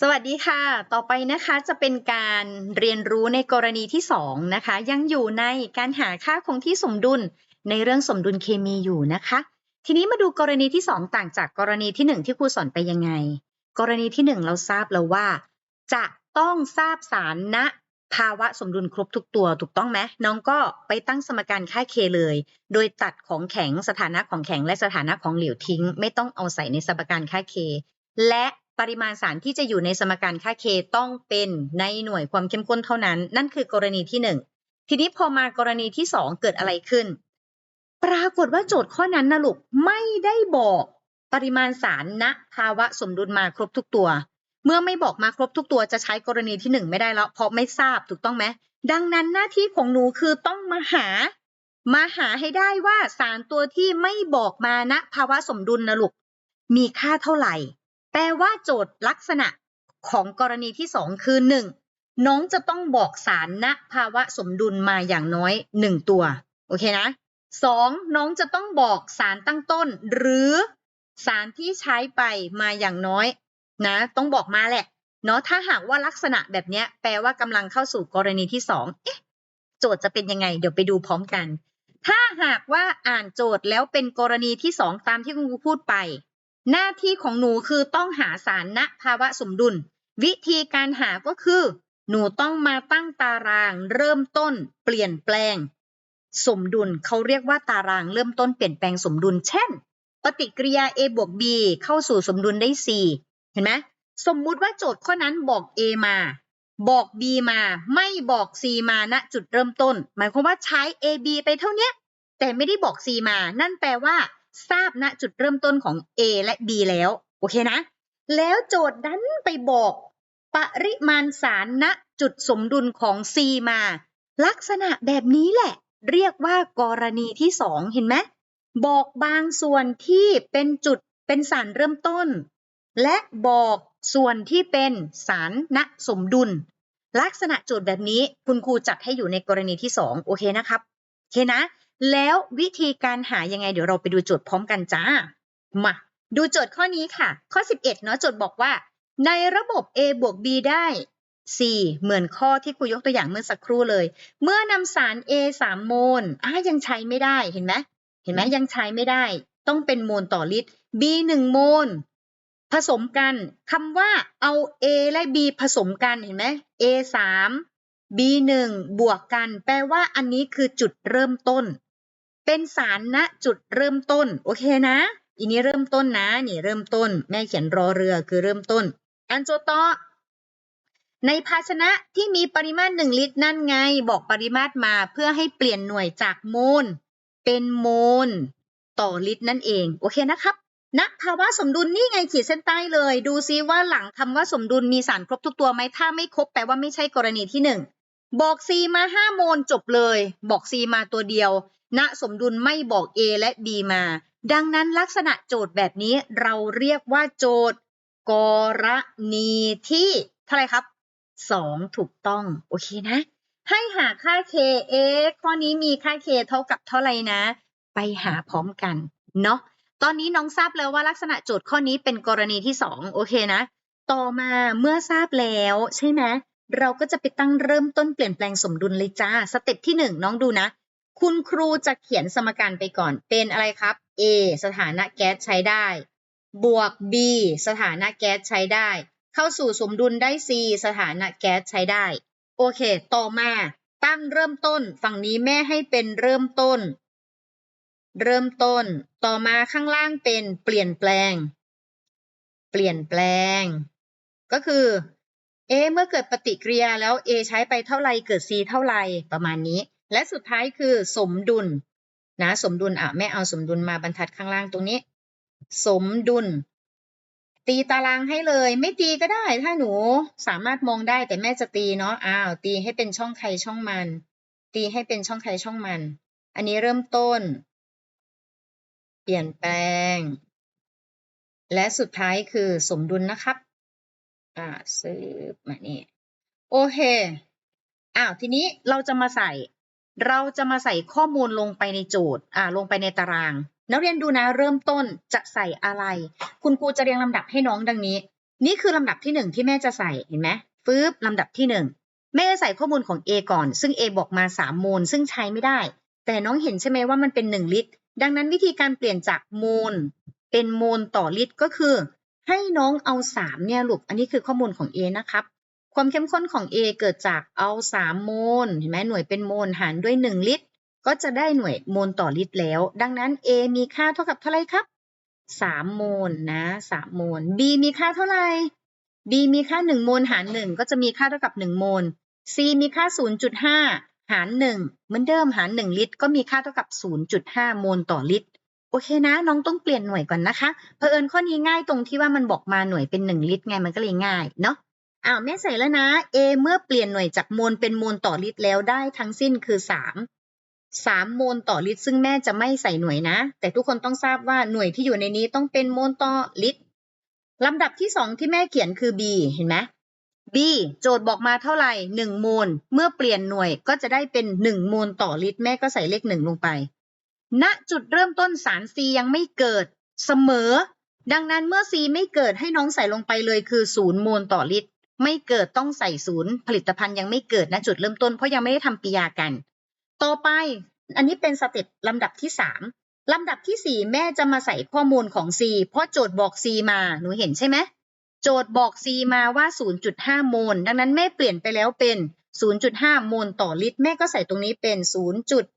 สวัสดีค่ะ ต่อไปนะคะจะเป็นการเรียนรู้ในกรณีที่ 2 นะคะ ยังอยู่ในการหาค่าคงที่สมดุลในเรื่องสมดุลเคมีอยู่นะคะ ทีนี้มาดูกรณีที่ 2 ต่างจากกรณีที่ 1 ที่ครูสอนไปยังไง กรณีที่ 1 เราทราบแล้วว่า จะต้องทราบสารณภาวะสมดุลครบทุกตัวถูกต้องไหมน้องก็ไปตั้งสมการค่า K เลย โดยตัดของแข็งสถานะของแข็งและสถานะของเหลวทิ้ง ไม่ต้องเอาใส่ในสมการค่า K และ ปริมาณสารที่จะอยู่ในสมการค่า K ต้องเป็นในหน่วยความเข้มข้นเท่านั้น นั่นคือกรณีที่ 1 ทีนี้พอมากรณีที่ 2 เกิดอะไรขึ้น ปรากฏว่าโจทย์ข้อนั้นนะลูกไม่ได้บอกปริมาณสารณภาวะสมดุลมาครบทุกตัว เมื่อไม่บอกมาครบทุกตัวจะใช้กรณีที่ 1 ไม่ได้แล้ว เพราะไม่ทราบถูกต้องไหมดังนั้นหน้าที่ของหนูคือต้องมาหา มาหาให้ได้ว่าสารตัวที่ไม่บอกมาณภาวะสมดุลนะลูกมีค่าเท่าไหร่ แปลว่าโจทย์ลักษณะของกรณีที่ 2 คือ 1. น้องจะต้องบอกสารณภาวะสมดุลมาอย่างน้อย 1 ตัว โอเคนะ 2. น้องจะต้องบอกสารตั้งต้น หรือสารที่ใช้ไปมาอย่างน้อยนะ ต้องบอกมาแหละเนาะถ้าหากว่าลักษณะแบบนี้แปลว่ากำลังเข้าสู่กรณีที่ 2 เอ๊ะ โจทย์จะเป็นยังไง เดี๋ยวไปดูพร้อมกัน ถ้าหากว่าอ่านโจทย์แล้วเป็นกรณีที่ 2 ตามที่คุณครูพูดไป หน้าที่ของหนูคือต้องหาสารณภาวะสมดุล วิธีการหาก็คือ หนูต้องมาตั้งตารางเริ่มต้น เปลี่ยนแปลง สมดุลเขาเรียกว่าตารางเริ่มต้นเปลี่ยนแปลงสมดุล เช่น ปฏิกิริยา A บวก B เข้าสู่สมดุลได้ C เห็นไหมสมมุติว่าโจทย์ข้อนั้นบอก A มาบอก B มาไม่บอก C มาณจุดเริ่มต้น หมายความว่าใช้ A B ไปเท่านี้แต่ไม่ได้บอก C มา นั่นแปลว่า ทราบณจุดเริ่มต้นของ A และ B แล้ว โอเคนะ แล้วโจทย์ดันไปบอก ปริมาณสารณจุดสมดุลของ C มา ลักษณะแบบนี้แหละ เรียกว่ากรณีที่2เห็นไหมบอกบางส่วนที่เป็นจุดเป็นสารเริ่มต้น และบอกส่วนที่เป็นสารณสมดุล ลักษณะโจทย์แบบนี้คุณครูจัดให้อยู่ในกรณีที่ 2 โอเคนะครับ โอเคนะ แล้ววิธีการหายังไงเดี๋ยวเราไปดูโจทย์พร้อมกันจ้า มา ดูโจทย์ข้อนี้ค่ะ ข้อ 11เนาะโจทย์บอกว่า ในระบบ A บวก B ได้ C เหมือนข้อที่ครูยกตัวอย่างเมื่อสักครู่เลย เมื่อนำสาร A 3โมลอะยังใช้ไม่ได้เห็นไหมเห็นไหมยังใช้ไม่ได้ ต้องเป็นโมลต่อลิตร B 1โมลผสมกันคำว่าเอา A และ B ผสมกันเห็นไหม A 3 B 1บวกกัน แปลว่าอันนี้คือจุดเริ่มต้น เป็นสารณจุดเริ่มต้น โอเคนะอันนี้เริ่มต้นนะ นี่เริ่มต้น แม่เขียนรอเรือคือเริ่มต้น อันโจตอในภาชนะที่มีปริมาตร1ลิตรนั่นไง บอกปริมาตรมาเพื่อให้เปลี่ยนหน่วยจากโมลเป็นโมลต่อลิตรนั่นเอง โอเคนะครับณภาวะสมดุลนี่ไงขีดเส้นใต้เลย ดูซิว่าหลังคำว่าสมดุลมีสารครบทุกตัวไหมถ้าไม่ครบแปลว่าไม่ใช่กรณีที่ 1 บอก C มา 5 โมลจบเลย บอก C มาตัวเดียว ณสมดุลไม่บอก A และ B มา ดังนั้นลักษณะโจทย์แบบนี้เราเรียกว่าโจทย์กรณีที่เท่าไรครับ 2 ถูกต้อง โอเคนะ ให้หาค่า K เอข้อนี้มีค่า K เท่ากับเท่าไหร่นะ ไปหาพร้อมกันเนาะตอนนี้น้องทราบแล้วว่าลักษณะโจทย์ข้อนี้เป็นกรณีที่ 2 โอเคนะ ต่อมาเมื่อทราบแล้วใช่ไหมเราก็จะไปตั้งเริ่มต้นเปลี่ยนแปลงสมดุลเลยจ้า สเต็ปที่ 1 น้องดูนะ คุณครูจะเขียนสมการไปก่อนเป็นอะไรครับ A สถานะแก๊สใช้ได้ บวก B สถานะแก๊สใช้ได้ เข้าสู่สมดุลได้ C สถานะแก๊สใช้ได้ โอเค ต่อมาตั้งเริ่มต้น ฝั่งนี้แม่ให้เป็นเริ่มต้น เริ่มต้น ต่อมาข้างล่างเป็นเปลี่ยนแปลง เปลี่ยนแปลง ก็คือ A เมื่อเกิดปฏิกิริยาแล้ว A ใช้ไปเท่าไรเกิด C เท่าไรประมาณนี้ และสุดท้ายคือสมดุลนะสมดุลอะแม่เอาสมดุลมาบรรทัดข้างล่างตรงนี้ สมดุล ตีตารางให้เลย ไม่ตีก็ได้ ถ้าหนูสามารถมองได้แต่แม่จะตีเนาะอ้าวตีให้เป็นช่องใครช่องมัน ตีให้เป็นช่องใครช่องมัน อันนี้เริ่มต้น เปลี่ยนแปลง และสุดท้ายคือสมดุลนะครับอ่าซื้อมานี่โอเคอ้าวทีนี้เราจะมาใส่ เราจะมาใส่ข้อมูลลงไปในโจทย์อ่าลงไปในตาราง นักเรียนดูนะเริ่มต้นจะใส่อะไร คุณครูจะเรียงลำดับให้น้องดังนี้ นี่คือลำดับที่หนึ่งที่แม่จะใส่เห็นไหมฟืบลำดับที่หนึ่งแม่จะใส่ข้อมูลของ A ก่อน ซึ่ง A บอกมา3โมลซึ่งใช้ไม่ได้ แต่น้องเห็นใช่ไหมว่ามันเป็น 1 ลิตร ดังนั้นวิธีการเปลี่ยนจากโมลเป็นโมลต่อลิตรก็คือ ให้น้องเอา3เนี่ยลูกอันนี้คือข้อมูลของ A นะครับ ความเข้มข้นของ A เกิดจากเอา 3 โมลเห็นไหมหน่วยเป็นโมลหารด้วย 1 ลิตร ก็จะได้หน่วยโมลต่อลิตรแล้ว ดังนั้น A มีค่าเท่ากับเท่าไหร่ครับ 3 โมลนะ 3 โมล B มีค่าเท่าไหร่ B มีค่า 1 โมลหาร 1 ก็จะมีค่าเท่ากับ 1 โมล C มีค่า 0.5 หาร 1 เหมือนเดิมหาร 1 ลิตร ก็มีค่าเท่ากับ 0.5 โมลต่อลิตรโอเคนะน้องต้องเปลี่ยนหน่วยก่อนนะคะเผอิญข้อนี้ง่ายตรงที่ว่ามันบอกมาหน่วยเป็น 1 ลิตรไงมันก็เลยง่ายเนาะ อ้าวแม่ใส่แล้วนะ A เมื่อเปลี่ยนหน่วยจากโมลเป็นโมลต่อลิตรแล้วได้ทั้งสิ้นคือ 3 3 โมลต่อลิตร ซึ่งแม่จะไม่ใส่หน่วยนะ แต่ทุกคนต้องทราบว่าหน่วยที่อยู่ในนี้ต้องเป็นโมลต่อลิตรลำดับที่ 2 ที่แม่เขียนคือ B เห็นไหม B โจทย์บอกมาเท่าไหร่1โมล เมื่อเปลี่ยนหน่วยก็จะได้เป็น1โมลต่อลิตร แม่ก็ใส่เลข1ลงไป ณ จุดเริ่มต้นสาร C ยังไม่เกิดเสมอ ดังนั้นเมื่อ C ไม่เกิดให้น้องใส่ลงไปเลยคือ0โมลต่อลิตร ไม่เกิดต้องใส่ศูนย์ ผลิตภัณฑ์ยังไม่เกิดณจุดเริ่มต้นเพราะยังไม่ได้ทำปิยากัน ต่อไปอันนี้เป็นสเต็ปลำดับที่3ลำดับที่4แม่จะมาใส่ข้อมูลของ C เพราะโจทย์บอก C มาหนูเห็นใช่ไหมโจทย์บอก C มาว่า 0.5 โมล ดังนั้นแม่เปลี่ยนไปแล้วเป็น 0.5 โมลต่อลิตร แม่ก็ใส่ตรงนี้เป็น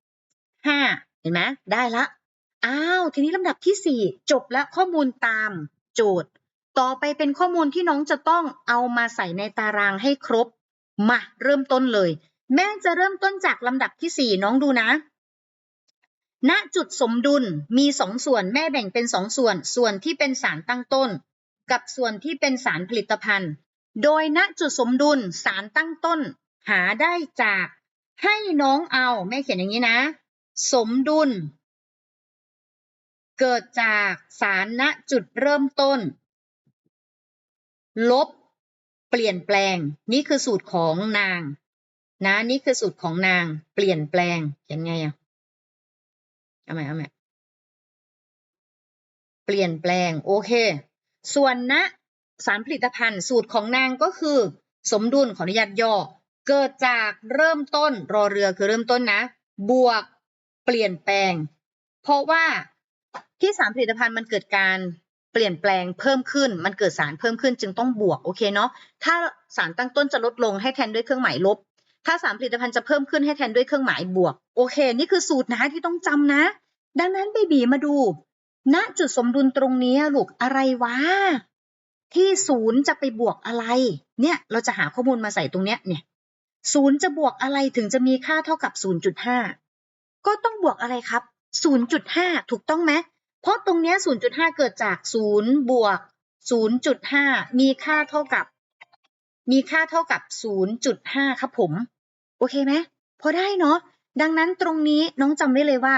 0.5 เห็นไหมได้ละ อ้าว ทีนี้ลำดับที่ 4 จบแล้วข้อมูลตามโจทย์ ต่อไปเป็นข้อมูลที่น้องจะต้องเอามาใส่ในตารางให้ครบ มาเริ่มต้นเลย แม่จะเริ่มต้นจากลำดับที่ 4 น้องดูนะ ณจุดสมดุลมีสองส่วนแม่แบ่งเป็นสองส่วน ส่วนที่เป็นสารตั้งต้น กับส่วนที่เป็นสารผลิตภัณฑ์ โดยณจุดสมดุลสารตั้งต้น หาได้จากให้น้องเอาแม่เขียนอย่างนี้นะ สมดุล เกิดจากสารณจุดเริ่มต้น ลบ เปลี่ยนแปลง นี่คือสูตรของนาง นะ นี่คือสูตรของนาง เปลี่ยนแปลงเขียนไงอะเอาใหม่เอาใหม่เปลี่ยนแปลง โอเค ส่วนณสารผลิตภัณฑ์สูตรของนางก็คือ สมดุลขออนุญาตย่อ เกิดจากเริ่มต้นรอเรือคือเริ่มต้นนะ บวกเปลี่ยนแปลง เพราะว่าที่สารผลิตภัณฑ์มันเกิดการ เปลี่ยนแปลงเพิ่มขึ้น มันเกิดสารเพิ่มขึ้นจึงต้องบวกโอเคเนาะถ้าสารตั้งต้นจะลดลงให้แทนด้วยเครื่องหมายลบ ถ้าสารผลิตภัณฑ์จะเพิ่มขึ้นให้แทนด้วยเครื่องหมายบวกโอเค นี่คือสูตรนะที่ต้องจำนะ ดังนั้นเบบีมาดูณจุดสมดุลตรงนี้ลูกอะไรวะที่ศูนย์จะไปบวกอะไร เนี่ยเราจะหาข้อมูลมาใส่ตรงเนี้ยเนี่ยศูนย์จะบวกอะไรถึงจะมีค่าเท่ากับ 0.5 ก็ต้องบวกอะไรครับ 0.5 ถูกต้องไหม เพราะตรงเนี้ย0.5 เกิดจาก 0 บวก 0.5 มีค่าเท่ากับ มีค่าเท่ากับ 0.5 ครับผม โอเคไหมพอได้เนาะ ดังนั้นตรงนี้น้องจำไว้เลยว่า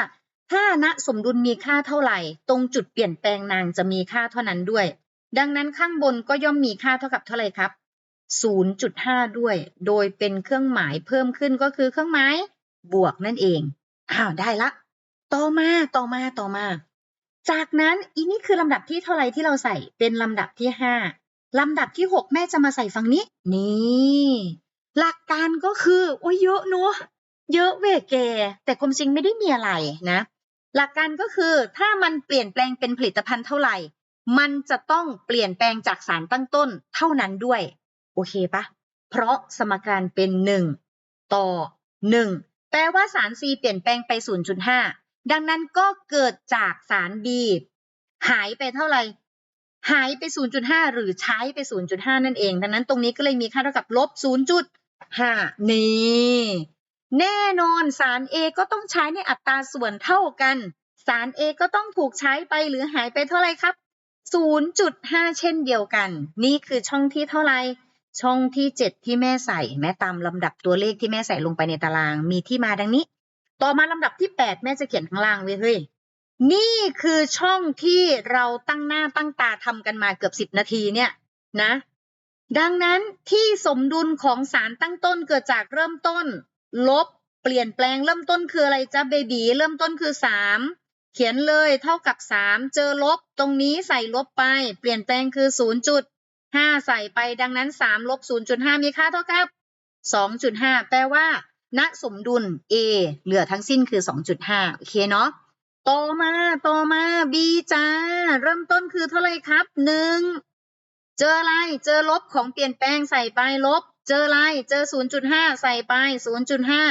ถ้าณสมดุลมีค่าเท่าไหร่ ตรงจุดเปลี่ยนแปลงนางจะมีค่าเท่านั้นด้วย ดังนั้นข้างบนก็ย่อมมีค่าเท่ากับเท่าไหร่ครับ 0.5 ด้วย โดยเป็นเครื่องหมายเพิ่มขึ้นก็คือเครื่องหมายบวกนั่นเองอ้าวได้ละ ต่อมาต่อมาต่อมา จากนั้นอีนี่คือลำดับที่เท่าไรที่เราใส่เป็นลำดับที่5ลำดับที่6แม่จะมาใส่ฝั่งนี้ นี่ หลักการก็คือโอ้ยเยอะเนอะเยอะเวแกแต่ความจริงไม่ได้มีอะไรนะ หลักการก็คือถ้ามันเปลี่ยนแปลงเป็นผลิตภัณฑ์เท่าไหร่ มันจะต้องเปลี่ยนแปลงจากสารตั้งต้นเท่านั้นด้วย โอเคปะเพราะสมการเป็น 1 ต่อ 1 แปลว่าสาร C เปลี่ยนแปลงไป 0.5 ดังนั้นก็เกิดจากสาร B หายไปเท่าไหร่หายไป 0.5 หรือใช้ไป 0.5 นั่นเอง ดังนั้นตรงนี้ก็เลยมีค่าเท่ากับลบ 0.5 นี่ แน่นอนสาร A ก็ต้องใช้ในอัตราส่วนเท่ากัน สาร A ก็ต้องถูกใช้ไปหรือหายไปเท่าไหร่ครับ 0.5 เช่นเดียวกัน นี่คือช่องที่เท่าไหร่ ช่องที่ 7 ที่แม่ใส่ แม่ตามลำดับตัวเลขที่แม่ใส่ลงไปในตาราง มีที่มาดังนี้ ต่อมาลำดับที่ 8 แม่จะเขียนข้างล่างไว้เฮ้ยนี่คือช่องที่เราตั้งหน้าตั้งตาทำกันมาเกือบ10นาทีเนี่ยนะ ดังนั้นที่สมดุลของสารตั้งต้นเกิดจากเริ่มต้น ลบ เปลี่ยนแปลงเริ่มต้นคืออะไรจ๊ะเบบีเริ่มต้นคือ3เขียนเลยเท่ากับ3เจอลบตรงนี้ใส่ลบไป เปลี่ยนแปลงคือศูนย์จุดห้าใส่ไปดังนั้นสามลบศูนย์จุดห้ามีค่าเท่ากับสองจุดห้าแปลว่า ณสมดุล A เหลือทั้งสิ้นคือสองจุดห้าโอเคเนาะต่อมาต่อมา B จ้า เริ่มต้นคือเท่าไรครับหนึ่งเจออะไร เจอลบของเปลี่ยนแปลงใส่ไปลบ เจออะไร เจอศูนย์จุดห้าใส่ไปศูนย์จุดห้า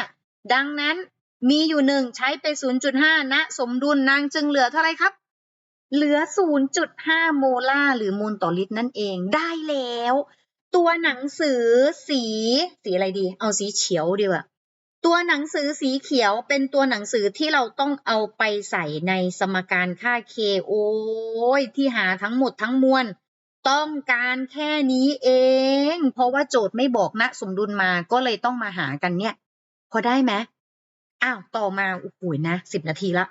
ดังนั้นมีอยู่หนึ่งใช้ไปศูนย์จุดห้าณสมดุลนางจึงเหลือเท่าไรครับ เหลือ 0.5 โมลาร์หรือมูลต่อลิตรนั่นเองได้แล้ว ตัวหนังสือสีสีอะไรดี เอาสีเขียวดีกว่า ตัวหนังสือสีเขียวเป็นตัวหนังสือที่เราต้องเอาไปใส่ในสมการค่า k โอ้ยที่หาทั้งหมดทั้งมวลต้องการแค่นี้เอง เพราะว่าโจทย์ไม่บอกนะ สมดุลมาก็เลยต้องมาหากันเนี่ย พอได้ไหมอ้าวต่อมาโอ้โหนะสิบนาทีละ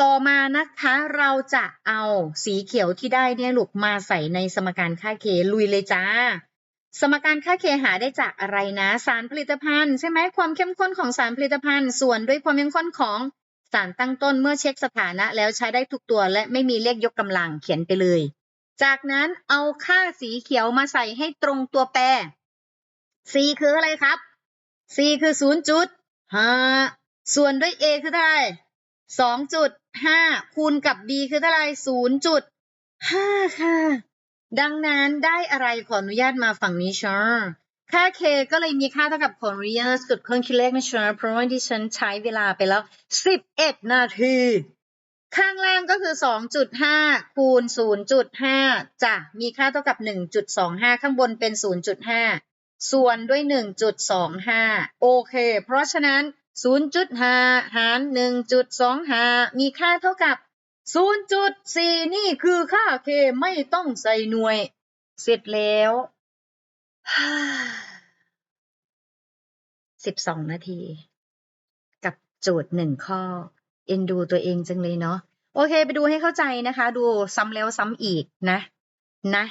ต่อมานะคะเราจะเอาสีเขียวที่ได้เนี่ยลูกมาใส่ในสมการค่า k ลุยเลยจ้า สมการค่า k หาได้จากอะไรนะ สารผลิตภัณฑ์ใช่ไหมความเข้มข้นของสารผลิตภัณฑ์ ส่วนด้วยความเข้มข้นของสารตั้งต้นเมื่อเช็คสถานะ แล้วใช้ได้ทุกตัวและไม่มีเลขยกกำลังเขียนไปเลย จากนั้นเอาค่าสีเขียวมาใส่ให้ตรงตัวแปร c คืออะไรครับ c คือ0จุด5ส่วนด้วย a คือเท่าไหร่2.5คูณกับ b คือเท่าไหร่0.5ค่ะ ดังนั้นได้อะไรขออนุญาตมาฝั่งนี้ชาค่า k ก็เลยมีค่าเท่ากับขออนุญาตกดเครื่องคิดเลขนะชาเพราะว่าดิฉันใช้เวลาไปแล้ว 11 นาที ข้างล่างก็คือ 2.5 คูณ 0.5จะมีค่าเท่ากับ 1.25 ข้างบนเป็น 0.5 ส่วนด้วย 1.25 โอเค เพราะฉะนั้น 0.5 หาร 1.25 มีค่าเท่ากับ 0.4 นี่คือค่า k ไม่ต้องใส่หน่วย เสร็จแล้ว 12 นาที กับโจทย์หนึ่งข้อ เอ็นดูตัวเองจังเลยเนาะ โอเค ไปดูให้เข้าใจนะคะ ดูซ้ำแล้วซ้ำอีกนะ นะ